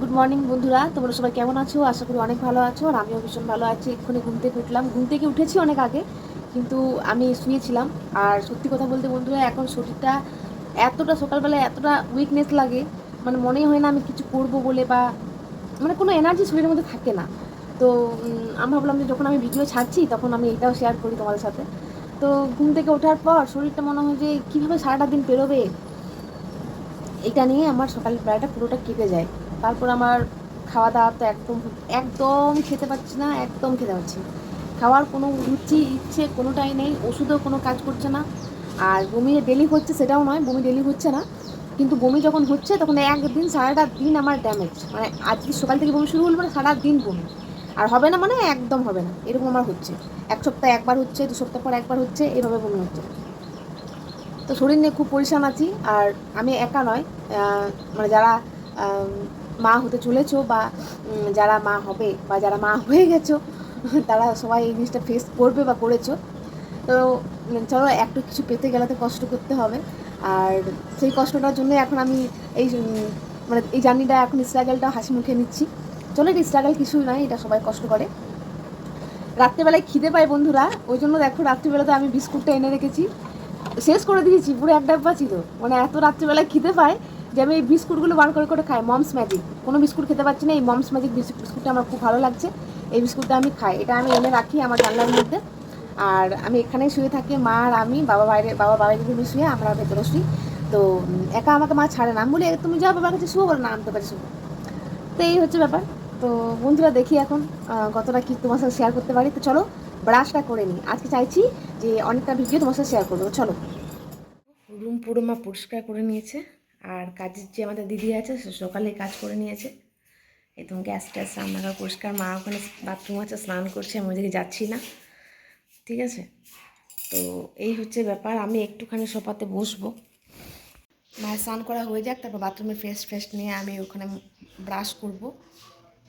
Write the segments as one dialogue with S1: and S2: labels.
S1: Good morning বন্ধুরা। তোমরা সবাই কেমন আছো? আশা করি অনেক ভালো আছো, আর আমিও ভীষণ ভালো আছি। এক্ষুনি ঘুম থেকে উঠলাম। ঘুম থেকে উঠেছি অনেক আগে, কিন্তু আমি শুয়েছিলাম। আর সত্যি কথা বলতে বন্ধুরা, এখন শরীরটা এতটা সকালবেলা এতটা উইকনেস লাগে মানে মনেই হয় না আমি কিছু করব বলে বা মানে কোনো এনার্জি শরীরের মধ্যে থাকে না। তো আমি ভাবলাম যে যখন আমি ভিডিও ছাড়ছি, তখন আমি এটাও শেয়ার করি তোমাদের সাথে। তো ঘুম থেকে ওঠার পর শরীরটা মনে হয় যে কীভাবে সারাটা দিন পেরোবে, এটা নিয়ে আমার সকালের বেলাটা পুরোটা কেটে যায়। তারপর আমার খাওয়া দাওয়া তো একদম একদম খেতে পারছি না, একদম খেতে পারছি খাওয়ার কোনো রুচি, ইচ্ছে কোনোটাই নেই, ওষুধও কোনো কাজ করছে না। আর বমি ডেলি হচ্ছে সেটাও নয়, বমি ডেলি হচ্ছে না। কিন্তু বমি যখন হচ্ছে তখন একদিন সারাটা দিন আমার ড্যামেজ মানে আজকে সকাল থেকে বমি শুরু হলো মানে সারা দিন বমি। আর হবে না মানে একদম হবে না, এরকম আমার হচ্ছে। এক সপ্তাহে একবার হচ্ছে, দু সপ্তাহ পর একবার হচ্ছে, এভাবে বমি হচ্ছে। তো শরীর নিয়ে খুব পরিশ্রম আছি, আর আমি একা নয় মানে যারা মা হতে চলেছো বা যারা মা হবে বা যারা মা হয়ে গেছো, তারা সবাই এই জিনিসটা ফেস করবে বা করেছ। তো চলো একটু কিছু পেতে গেলে তো কষ্ট করতে হবে। আর সেই কষ্টটার জন্য এখন আমি এই মানে এই জার্নিটা, এখন স্ট্রাগলটা হাসি মুখে নিচ্ছি। চলো, এটা স্ট্রাগল কিছুই নয়, এটা সবাই কষ্ট করে। রাত্রেবেলায় খিদে পায় বন্ধুরা, ওই জন্য দেখো রাত্রিবেলাতে আমি বিস্কুটটা এনে রেখেছি। শেষ করে দিয়েছি, পুরো এক ডাব্বা ছিল মানে এত রাত্রিবেলায় খিদে পায় যে আমি এই বিস্কুটগুলো বার করে করে খাই, মমস ম্যাজিক। কোনো বিস্কুট খেতে পারছি না, এই মমস ম্যাজিক বিস্কুটটা আমার খুব ভালো লাগছে। এই বিস্কুটটা আমি খাই। এটা আমি এনে রাখি আমার জানলার মধ্যে। আর আমি এখানেই শুয়ে থাকি, মা আর আমি, বাবা বাইরে বাবা বাইরে রুমে শুয়ে, আমরা ভেতরে শুই। তো, একা আমাকে মা ছাড়ে না। বলি তুমি যাও বাবার কাছে শুয়ে বলে না আনতে পারি শুবো তো এই হচ্ছে ব্যাপার। তো বন্ধুরা, দেখি এখন কতটা কি তোমার সাথে শেয়ার করতে পারি। তো চলো ব্রাশটা করে নিই। আজকে চাইছি যে অনেকটা ভিডিও তোমার সাথে শেয়ার করব। চলো। রুম পুরো মা পরিষ্কার করে নিয়েছে। আর কাজের যে আমাদের দিদি আছে, সে সকালে কাজ করে নিয়েছে। এই তুমি গ্যাস ট্যাস রান্নাঘর পরিষ্কার, মা ওখানে বাথরুম আছে, স্নান করছে, আমি ওদিকে যাচ্ছি না। ঠিক আছে? তো এই হচ্ছে ব্যাপার, আমি একটুখানি সোফাতে বসবো। মায়ের স্নান করা হয়ে যাক, তারপর বাথরুমে ফ্রেশ ফ্রেশ নিয়ে আমি ওখানে ব্রাশ করব।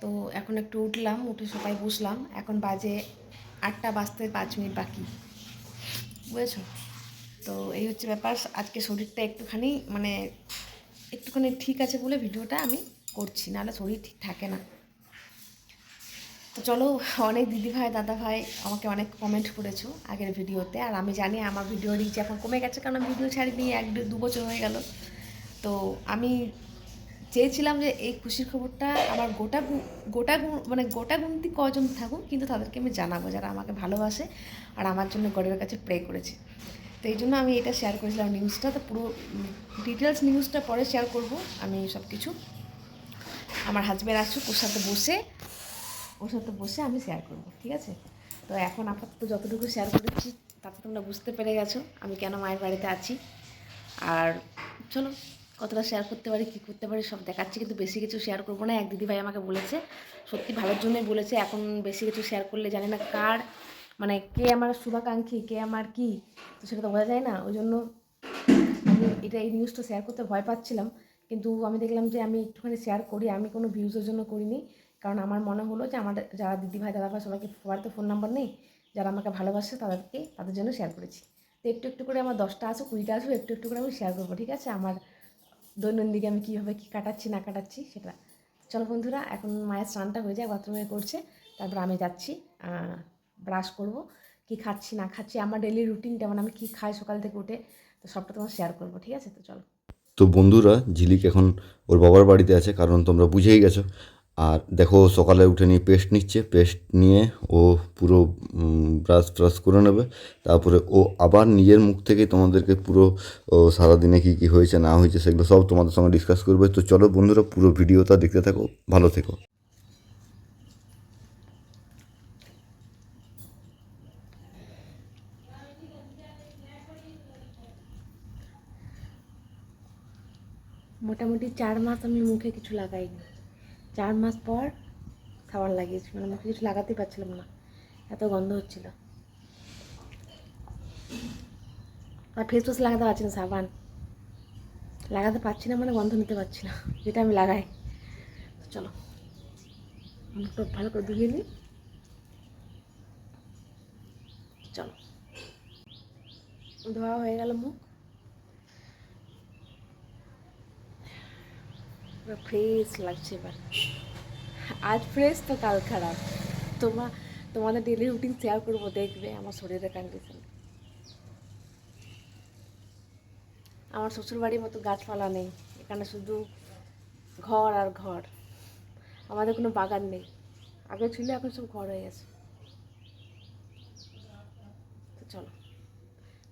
S1: তো এখন একটু উঠলাম, উঠে সবাই বসলাম, এখন বাজে আটটা বাজতে পাঁচ মিনিট বাকি। বুঝেছ? তো এই হচ্ছে ব্যাপার। আজকে শরীরটা একটুখানি মানে একটুখানি ঠিক আছে বলে ভিডিওটা আমি করছি, নাহলে শরীর ঠিক থাকে না। তো চলো, অনেক দিদি ভাই, দাদা ভাই আমাকে অনেক কমেন্ট করেছ আগের ভিডিওতে। আর আমি জানি আমার ভিডিও রিচ এখন কমে গেছে, কারণ ভিডিও ছাড়িনি, এক দু- বছর হয়ে গেল। তো আমি চেয়েছিলাম যে এই খুশির খবরটা আমার গোটা গোটা মানে গোটা গুনতি কজন থাকুক, কিন্তু তাদেরকে আমি জানাব, যারা আমাকে ভালোবাসে আর আমার জন্য গডের কাছে প্রে করেছে। তো এই জন্য আমি এটা শেয়ার করেছিলাম নিউজটা তো পুরো ডিটেলস নিউজটা পরে শেয়ার করব, আমি সব কিছু আমার হাজব্যান্ড আসুক ওর সাথে বসে, ওর সাথে বসে আমি শেয়ার করব, ঠিক আছে? তো এখন আপাতত যতটুকু শেয়ার করেছি, তাতে তোমরা বুঝতে পেরে গেছো, আমি কেন মায়ের বাড়িতে আছি। আর চলো, কতটা শেয়ার করতে পারি, কী করতে পারি, সব দেখাচ্ছি, কিন্তু বেশি কিছু শেয়ার করব না। এক দিদিভাই আমাকে বলেছে, সত্যি ভালোর জন্যই বলেছে, এখন বেশি কিছু শেয়ার করলে জানি না কার মানে কে আমার শুভাকাঙ্ক্ষী, কে আমার কি, তো সেটা তো বোঝা যায় না। ওই জন্য আমি এটা, এই নিউজটা শেয়ার করতে ভয় পাচ্ছিলাম। কিন্তু আমি দেখলাম যে আমি একটুখানি শেয়ার করি, আমি কোনো ভিউজের জন্য করিনি। কারণ আমার মনে হলো যে আমার যারা দিদি ভাই, দাদা ভাই সবাইকে সবার তো ফোন নাম্বার নেই, যারা আমাকে ভালোবাসে তাদেরকে, তাদের জন্য শেয়ার করেছি। তো একটু একটু করে আমার দশটা আসো কুড়িটা আসো একটু একটু করে আমি শেয়ার করব, ঠিক আছে? আমার দৈনন্দিন আমি কীভাবে কী কাটাচ্ছি, না কাটাচ্ছি সেটা। চলো বন্ধুরা, এখন মায়ের স্নানটা হয়ে যায় বাথরুমে করছে, তারপর আমি যাচ্ছি ব্রাশ করব, কি খাচ্ছি, না খাচ্ছি, আমার ডেলি রুটিনটা মানে আমি কী খাই সকাল থেকে উঠে, তো সবটা তোমার শেয়ার করব, ঠিক আছে? তো চলো।
S2: তো বন্ধুরা ঝিলিক এখন ওর বাবার বাড়িতে আছে, কারণ তোমরা বুঝেই গেছো। আর দেখো, সকালে উঠে নিয়ে পেস্ট নিচ্ছে, পেস্ট নিয়ে ও পুরো ব্রাশ ট্রাশ করে নেবে। তারপরে ও আবার নিজের মুখ থেকে তোমাদেরকে পুরো সারাদিনে কী কী হয়েছে, না হয়েছে, সেগুলো সব তোমাদের সঙ্গে ডিসকাস করবে। তো চলো বন্ধুরা, পুরো ভিডিওটা দেখতে থাকো, ভালো থেকো।
S1: মোটামুটি চার মাস আমি মুখে কিছু লাগাইনি। চার মাস পর খাবার লাগিয়েছি। মানে মুখে কিছু লাগাতেই পারছিলাম না। এত গন্ধ হচ্ছিল। আর ফেস ওয়াশ লাগাতে পারছি না, সাবান। লাগাতে পারছি না মানে গন্ধ নিতে পারছি না, যেটা আমি লাগাই। চলো, মুখটা ভালো করে ধুয়ে নিই। চলো। ধোয়া হয়ে গেল মুখ। ফ্রেশ লাগছে এবার। আজ ফ্রেশ তো কাল খারাপ। তোমার তোমাদের ডেলি রুটিন শেয়ার করব, দেখবে আমার শরীরের কন্ডিশন আমার শ্বশুরবাড়ির মতো গাছপালা নেই, এখানে শুধু ঘর আর ঘর। আমাদের কোনো বাগান নেই। আগে ছিল, এখন সব ঘর হয়ে গেছে। তো চলো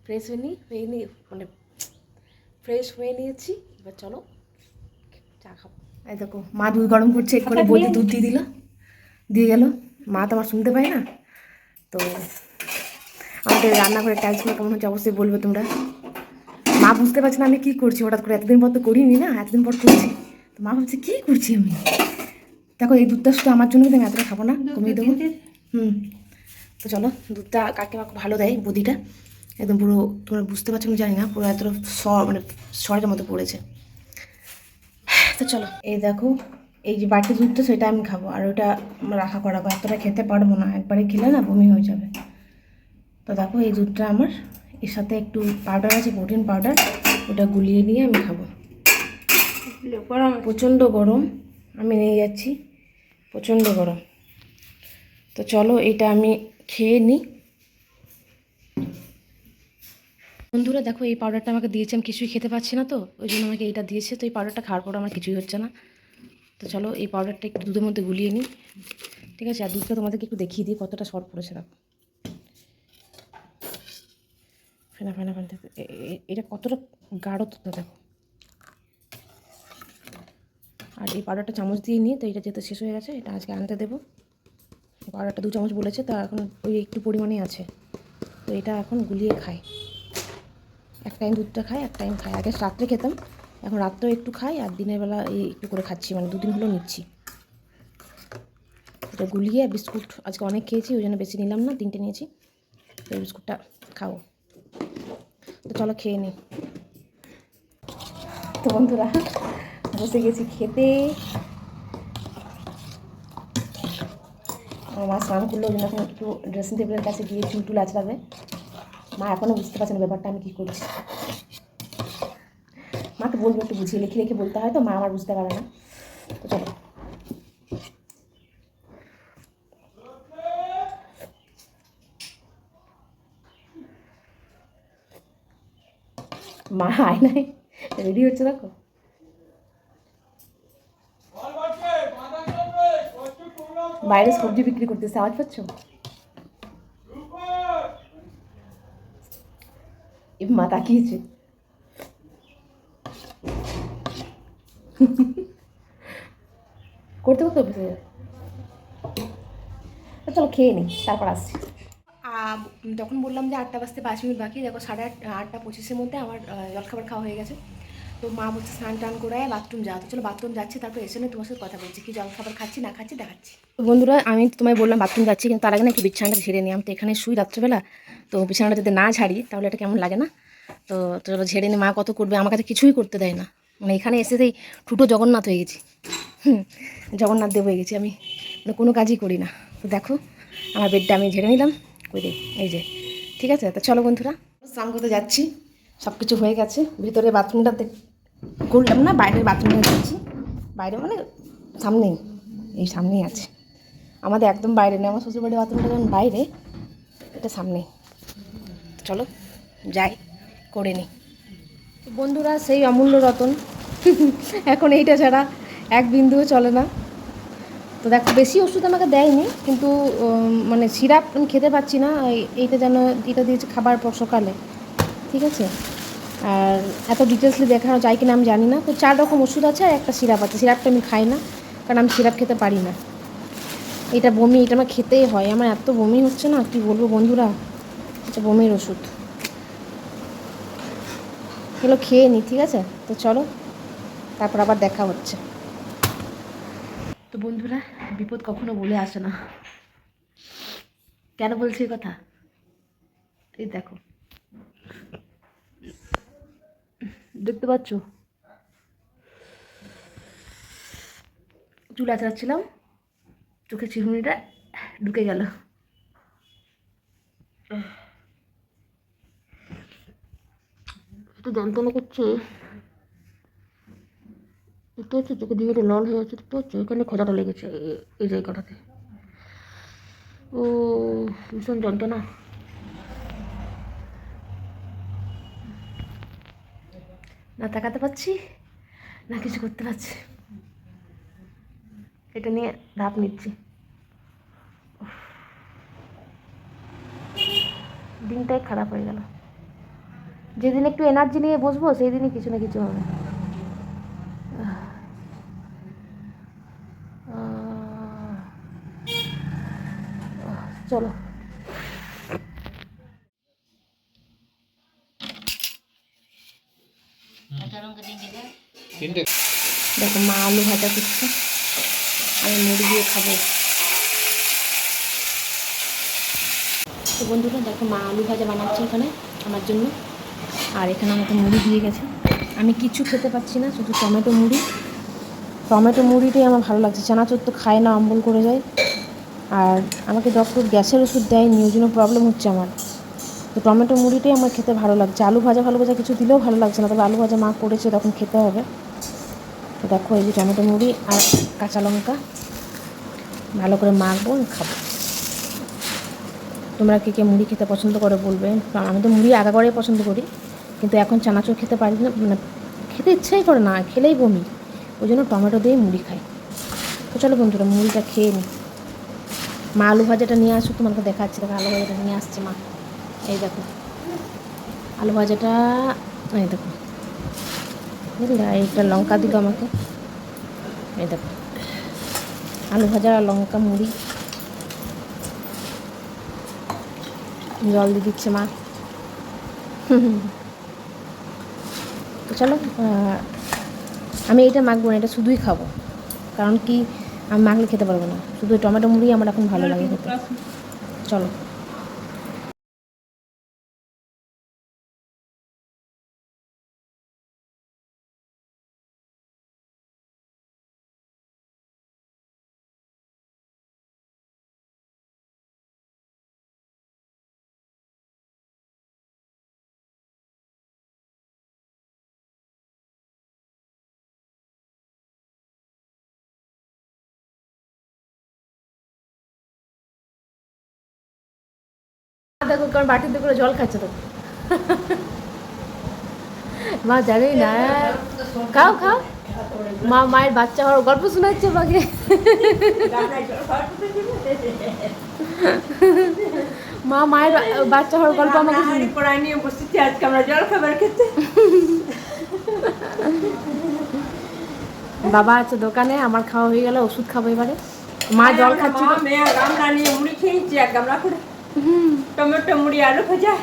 S1: ফ্রেশ হয়ে নিই হয়ে নিই মানে ফ্রেশ হয়ে নিয়েছি, এবার চলো। চা খাব। এই দেখো মা দুধ গরম করছে এক্ষুনি বলতে দুধ দিয়ে দিল। দিয়ে গেল। মা তো আমার শুনতে পায় না। তো আমাদের রান্নাঘরের টাইলসগুলো কেমন হচ্ছে অবশ্যই বলবে তোমরা। মা বুঝতে পারছে না আমি কী করছি হঠাৎ করে এতদিন পর তো করিনি না এতদিন পর করছি। তো মা ভাবছে কী করছি আমি? দেখো এই দুধটা শুধু আমার জন্য আমি এতটা খাব না কমিয়ে দেবো। হুম। তো চলো দুধটা কাকিমা খুব ভালো দেয় বুদিটা। একদম পুরো তোমরা বুঝতে পারছ আমি জানি না পুরো এতটা স মানে সরের মতো পড়েছে। তো চলো। এই দেখো, এই যে বাটি দুধটা সেটা আমি খাব, আর ওটা রাখা করাবো এতটা খেতে পারব না, একবারে খেলে না বমি হয়ে যাবে। তো দেখো, এই দুধটা আমার। এর সাথে একটু পাউডার আছে প্রোটিন পাউডার ওটা গুলিয়ে নিয়ে আমি খাব। প্রচণ্ড গরম, আমি নিয়ে যাচ্ছি, প্রচণ্ড গরম। তো চলো, এটা আমি খেয়ে নিই। বন্ধুরা, দেখো এই পাউডারটা আমাকে দিয়েছে, আমি কিছুই খেতে পাচ্ছি না তো, ওই জন্য আমাকে এইটা দিয়েছে। তো এই পাউডারটা খাওয়ার পর আমার কিছুই হচ্ছে না। তো চলো এই পাউডারটা একটু দুধের মধ্যে গুলিয়ে নিই। ঠিক আছে, আর দুধটা তোমাদেরকে একটু দেখিয়ে দিই, কতটা শর্ট পড়েছে, দেখো। ফেনা ফেনা ফেনা এটা কতটা গাঢ় দেখো। আর এই পাউডারটা চামচ দিয়ে নিই তো এটা যেহেতু শেষ হয়ে গেছে, এটা আজকে আনতে দেবো। পাউডারটা দু চামচ বলেছে, তা এখন ওই একটু পরিমাণে আছে। তো এটা এখন গুলিয়ে খাই এক টাইম দুধটা খাই, এক টাইম খাই। আগে রাত্রে খেতাম, এখন রাত্রেও একটু খাই, আর দিনের বেলা এই একটু করে খাচ্ছি মানে দুদিন হলো নিচ্ছি। এটা গুলিয়ে বিস্কুট, আজকে অনেক খেয়েছি, ওই জন্য বেশি নিলাম না, তিনটে নিয়েছি। তো বিস্কুটটা খাও। তো চলো খেয়ে নিই। তো বন্ধুরা, বসে গেছি খেতে। আমার স্নান করল, ওই জন্য এখন একটু ড্রেসিং টেবিলের কাছে গিয়ে চুল টুল আঁচড়াবে। মা এখনও বুঝতে পারছে না ব্যাপারটা, আমি কী করছি? মাকে বলব একটু বুঝিয়ে লিখে লিখে বলতে হয় তো, মা আমার বুঝতে পারে না। তো চলো। মা আয়নায় রেডি হচ্ছে দেখো। বাইরে সবজি বিক্রি করতেছে, আওয়াজ পাচ্ছ? মা তাকিয়েছে করতে করতে অফিসে যাবে তো চলো খেয়ে নিই তারপর আসছি। তখন বললাম যে আটটা বাজতে পাঁচ মিনিট বাকি, দেখো সাড়ে আট, আটটা পঁচিশের মধ্যে আমার জলখাবার খাওয়া হয়ে গেছে। তো মা বলছে, স্নান টান করে বাথরুম যাও তো চলো বাথরুম যাচ্ছি, তারপর এসে তোমার সাথে কথা বলছি। কি জলখাবার খাচ্ছি, না খাচ্ছি, দেখাচ্ছি। বন্ধুরা, আমি তোমায় বললাম বাথরুম যাচ্ছি, কিন্তু তার আগে না একটু বিছানাটা ঝেড়ে নিই। আমি তো এখানে শুই রাত্রেবেলা। তো বিছানাটা যদি না ঝাড়ি, তাহলে এটা কেমন লাগে না? তো চলো ঝেড়ে নিই, মা কত করবে? আমার কাছে কিছুই করতে দেয় না। মানে এখানে এসে সেই ঠুটো জগন্নাথ হয়ে গেছি। জগন্নাথ দেব হয়ে গেছি আমি। মানে কোনো কাজই করি না। তো দেখো, আমার বেডটা আমি ঝেড়ে নিলাম। দে এই যে, ঠিক আছে? তো চলো বন্ধুরা, স্নান করতে যাচ্ছি। সব কিছু হয়ে গেছে। ভিতরে বাথরুমটা করলাম না, বাইরের বাথরুমটা যাচ্ছি বাইরে মানে সামনেই, এই সামনেই আছে। আমাদের একদম বাইরে নেই, আমার শ্বশুরবাড়ির বাথরুমটা যেমন বাইরে, এটা সামনেই। চলো, যাই, করে নিই বন্ধুরা, সেই অমূল্য রতন। এখন এইটা ছাড়া এক বিন্দুও চলে না। তো দেখো, বেশি ওষুধ আমাকে দেয়নি, কিন্তু মানে সিরাপ খেতে পাচ্ছি না এইটা যেন, এটা দিয়েছে খাবার পর সকালে। ঠিক আছে? আর এত ডিটেলসলি দেখানো যায় কিনা আমি জানি না। তো চার রকম ওষুধ আছে আর একটা সিরাপ আছে। সিরাপটা আমি খাই না, কারণ আমি সিরাপ খেতে পারি না। এটা বমি, এটা আমার খেতেই হয়। আমার এত বমি হচ্ছে না, কি বলব বন্ধুরা? এটা বমির ওষুধ। এগুলো খেয়ে নিই ঠিক আছে? তো চলো, তারপর আবার দেখা হচ্ছে। তো বন্ধুরা, বিপদ কখনো বলে আসে না। কেন বলছি কথা? এই দেখো। দেখতে পাচ্ছ? চুল আঁচড়াচ্ছিলাম চোখে চিরুনিটা ঢুকে গেল। একটু যন্ত্রণা করছে। দেখতে পাচ্ছ? চোখের দিকে লাল হয়ে আছে, দেখতে পাচ্ছ? এখানে খোঁজাটা লেগেছে এই জায়গাটাতে। ও, ভীষণ যন্ত্রণা। না তাকাতে পারছি না কিছু করতে পারছি এটা নিয়ে ধাপ নিচ্ছি। দিনটাই খারাপ হয়ে গেল। যেদিন একটু এনার্জি নিয়ে বসবো সেই দিনই কিছু না কিছু হবে। চলো। দেখো মা আলু ভাজা করছে। আমি মুড়ি দিয়ে খাব। তো বন্ধুরা, দেখো মা আলু ভাজা বানাচ্ছে এখানে আমার জন্য। আর এখানে আমাকে মুড়ি দিয়ে গেছে। আমি কিছু খেতে পাচ্ছি না, শুধু টমেটো মুড়ি। টমেটো মুড়িটাই আমার ভালো লাগছে। চানাচুর তো খায় না অম্বল করে যায়। আর আমাকে ডক্টর গ্যাসের ওষুধ দেয়নি, ওই জন্য প্রবলেম হচ্ছে আমার। তো টমেটো মুড়িটাই আমার খেতে ভালো লাগছে। আলু ভাজা ভালো ভাজা কিছু দিলেও ভালো লাগছে না। তবে আলু ভাজা মা করেছে, তখন খেতে হবে। তো দেখো এই যে টমেটো মুড়ি আর কাঁচা লঙ্কা। ভালো করে মাখবো খাব। তোমরা কে কে মুড়ি খেতে পছন্দ করে বলবে। কারণ আমি তো মুড়ি আগা করেই পছন্দ করি, কিন্তু এখন চানাচুর খেতে পারি না মানে খেতে ইচ্ছাই করে না, খেলেই বমি। ওই জন্য টমেটো দিয়ে মুড়ি খাই। তো চলো বন্ধুরা, মুড়িটা খেয়ে নিই। মা আলু ভাজাটা নিয়ে আসো তোমাকে দেখাচ্ছি। দেখো, আলু ভাজাটা নিয়ে আসছে মা। এই দেখো, আলু ভাজাটা, এই দেখো। বুঝলে আর লঙ্কা দিল আমাকে। এই দেখো আলু ভাজা আর লঙ্কা মুড়ি। জল দিয়ে দিচ্ছে মা। তো চলো আমি এটা মাখবো না এটা শুধুই খাব। কারণ কি আমি মাখলে খেতে পারব না। শুধু টমেটো মুড়ি আমার এখন ভালো লাগে খেতে। চলো। দেখো কারণ বাটিতে করে জল খাচ্ছে তো। মা জানি না। খাও খাও। মা মায়ের বাচ্চা হওয়ার গল্প শোনাচ্ছে মাকে মা মায়ের বাচ্চা হওয়ার গল্প আমাকে
S3: কড়াই নিয়ে বসেছি আজকে আমরা জল খাবার খেতে।
S1: বাবা আছে দোকানে আমার খাওয়া হয়ে গেল ওষুধ খাব এবারে। মা জল খাচ্ছিল
S3: মেয়ে রান্না নিয়ে মুড়ি খেয়েছি এক গামলা করে। টমেটো মুড়ি আলু ভাজা।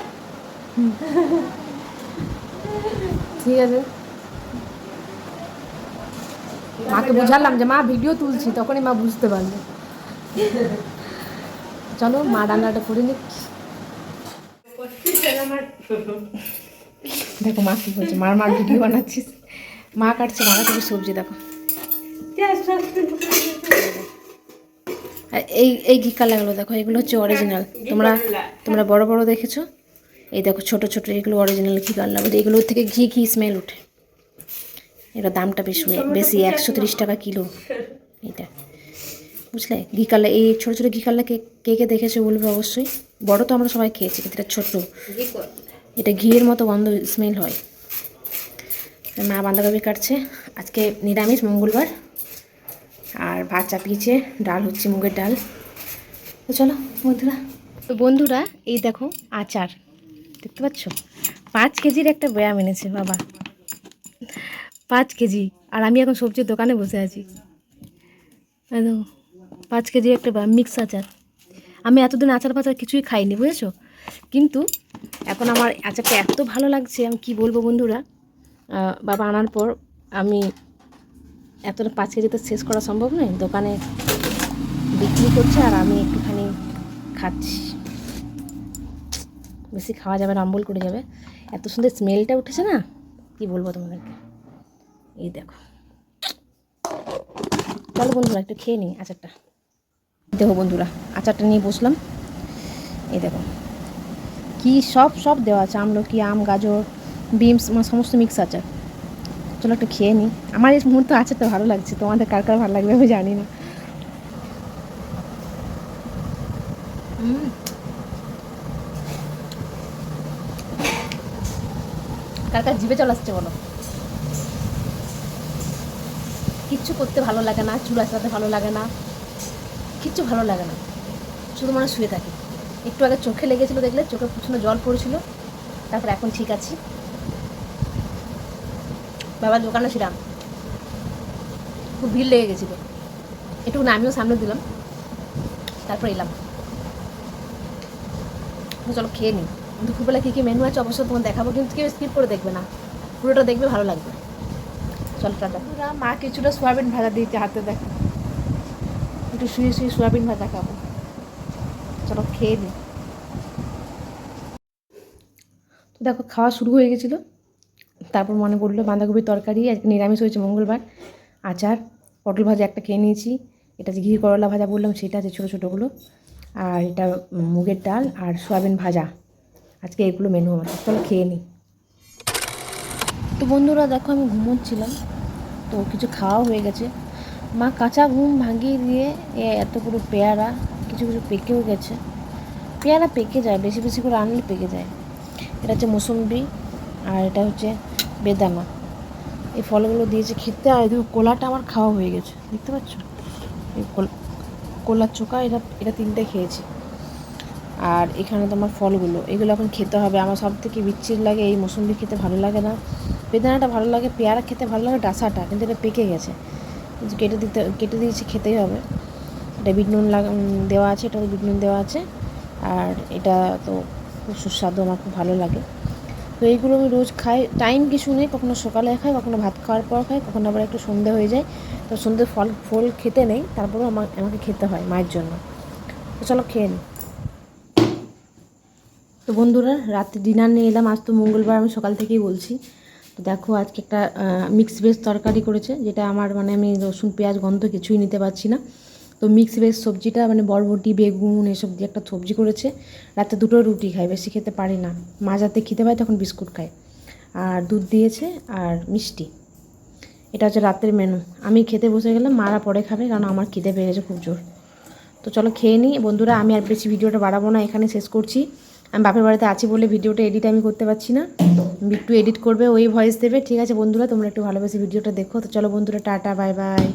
S1: ঠিক আছে। মাকে বুঝালাম যে মা ভিডিও তুলছি তখনই মা বুঝতে পারবে চলো মা রান্নাটা করে নিক। দেখো মা কি বলছে মার মার ভিডিও বানাচ্ছিস। মা কাটছে মা কাটছে সবজি দেখো। আর এই এই ঘি কালারগুলো দেখো এগুলো হচ্ছে অরিজিনাল তোমরা তোমরা বড় বড় দেখেছ? এই দেখো ছোট ছোট এগুলো অরিজিনাল ঘি কালার এগুলোর থেকে ঘি ঘি স্মেল ওঠে। এটা দামটা বেশি বেশি একশো তিরিশ টাকা কিলো। এটা বুঝলে? ঘি কালার এই ছোটো ছোটো ঘি কালার কে কে কে দেখেছে বলবে অবশ্যই। বড় তো আমরা সবাই খেয়েছি কিন্তু এটা ছোটো। এটা ঘিয়ের মতো গন্ধ স্মেল হয়। মা বাঁধাকপি কাটছে। আজকে নিরামিষ মঙ্গলবার। আর ভাত চাপিয়েছে ডাল হচ্ছে মুগের ডাল। তো চলো বন্ধুরা। তো বন্ধুরা এই দেখো আচার দেখতে পাচ্ছ? পাঁচ কেজির একটা ব্যায়াম এনেছে বাবা। পাঁচ কেজি। আর আমি এখন সবজির দোকানে বসে আছি। এই দেখো, পাঁচ কেজি একটা ব্যায়াম মিক্স আচার। আমি এতদিন আচার ফাচার কিছুই খাইনি বুঝেছ? কিন্তু এখন আমার আচারটা এত ভালো লাগছে আমি কি বলব বন্ধুরা? বাবা আনার পর আমি এতটা পাঁচ কেজি তো শেষ করা সম্ভব নয়। দোকানে বিক্রি করছে আর আমি একটুখানি খাচ্ছি। বেশি খাওয়া যাবে না করে যাবে। এত সুন্দর স্মেলটা উঠেছে না, কি বলব তোমাদেরকে? এই দেখো। চলো বন্ধুরা, একটু খেয়ে নিই আচারটা। দেখো বন্ধুরা, আচারটা নিয়ে বসলাম। এই দেখো। কি সব সব দেওয়া আছে, আমলকি, আম, গাজর বিমস মানে সমস্ত মিক্স আচার চলো একটু খেয়ে নিই আমার এই মুহূর্তে আছে তো, ভালো লাগছে। তোমাদের কার কার ভালো লাগবে আমি জানি না। কার কার জিভে চলে আসছে বলো? কিচ্ছু করতে ভালো লাগে না, চুল আঁচড়াতে ভালো লাগে না, কিচ্ছু ভালো লাগে না। শুধু মনে শুয়ে থাকি। একটু আগে চোখে লেগেছিলো, দেখলে চোখে প্রচণ্ড জল পড়েছিল। তারপর এখন ঠিক আছি। বাবার দোকানে ছিলাম। খুব ভিড় লেগে গেছিল। একটু আমিও সামনে দিলাম। তারপর এলাম। চলো খেয়ে নিই। দুপুরবেলা কী কী মেনু আছে অবশ্যই তোমার দেখাবো কিন্তু কেউ স্কিপ করে দেখবে না। পুরোটা দেখবে ভালো লাগবে। চলো টাটা। মা কিছুটা সোয়াবিন ভাজা দিয়েছে হাতে দেখো। একটু শুয়ে শুয়ে সোয়াবিন ভাজা খাব। চলো খেয়ে নিই। তো দেখো খাওয়া শুরু হয়ে গেছিল। তারপর মনে পড়ল বাঁধাকপির তরকারি, আজকে নিরামিষ হয়েছে মঙ্গলবার। আচার, পটল ভাজা একটা খেয়ে নিয়েছি। এটা যে ঘি করলা ভাজা বললাম, সেটা আছে ছোটো ছোটোগুলো। আর এটা মুগের ডাল আর সয়াবিন ভাজা। আজকে এগুলো মেনু আমাদের। চলো খেয়ে নিই তো বন্ধুরা, দেখো আমি ঘুমোচ্ছিলাম। তো কিছু খাওয়া হয়ে গেছে। মা কাঁচা ঘুম ভাঙিয়ে দিয়ে এ এত পুরো পেয়ারা, কিছু কিছু পেকেও গেছে। পেয়ারা পেকে যায়, বেশি বেশি করে আনলে পেকে যায়। এটা হচ্ছে মৌসুম্বি আর এটা হচ্ছে বেদানা। এই ফলগুলো দিয়েছে খেতে আর এদিকে কোলাটা আমার খাওয়া হয়ে গেছে, দেখতে পাচ্ছ? এই কোল- কোলার চোখা, এটা এটা তিনটে খেয়েছি। আর এখানে তোমার ফলগুলো, এগুলো এখন খেতে হবে। আমার সব থেকে বিচ্ছির লাগে এই মৌসুম্বি খেতে ভালো লাগে না। বেদানাটা ভালো লাগে, পেয়ারা খেতে ভালো লাগে, ডাসাটা, কিন্তু এটা পেকে গেছে। কিন্তু কেটে দিতে, কেটে দিয়েছি, খেতেই হবে। এটা বিট নুন লাগা দেওয়া আছে এটা বিট নুন দেওয়া আছে। আর এটা তো খুব সুস্বাদু, আমার খুব ভালো লাগে। তো এইগুলো আমি রোজ খাই। টাইম কিছু নেই, কখনো সকালে খাই, কখনো ভাত খাওয়ার পর খাই, কখনো আবার একটু সন্ধে হয়ে যায়। তো সন্ধে ফল ফল খেতে নেই, তারপরেও আমার আমাকে খেতে হয় মায়ের জন্য। তো চলো খেয়ে নিই তো বন্ধুরা, রাতে ডিনার নিয়ে এলাম, আজ তো মঙ্গলবার, আমি সকাল থেকেই বলছি। তো দেখো, আজকে একটা মিক্স ভেজ তরকারি করেছে, যেটা আমার মানে আমি রসুন, পেঁয়াজ, গন্ধ কিছুই নিতে পারছি না। তো মিক্স ভেজ সবজিটা মানে বরবটি, বেগুন এসব দিয়ে একটা সবজি করেছে। রাতে দুটো রুটি খাই বেশি খেতে পারি না। মাঝাতে খেতে পাই তখন বিস্কুট খাই আর দুধ দিয়েছে আর মিষ্টি। এটা হচ্ছে রাতের মেনু আমি খেতে বসে গেলাম, মারা পরে খাবে কারণ আমার খিদে পেয়ে গেছে খুব জোর। তো চলো খেয়ে নিই বন্ধুরা, আমি আর বেশি ভিডিওটা বাড়াবো না, এখানে শেষ করছি। আমি বাপের বাড়িতে আছি বলে ভিডিওটা এডিট আমি করতে পারছি না। একটু এডিট করবে, ওই ভয়েস দেবে। ঠিক আছে বন্ধুরা, তোমরা একটু ভালোবেসে ভিডিওটা দেখো। তো চলো বন্ধুরা, টাটা বাই বাই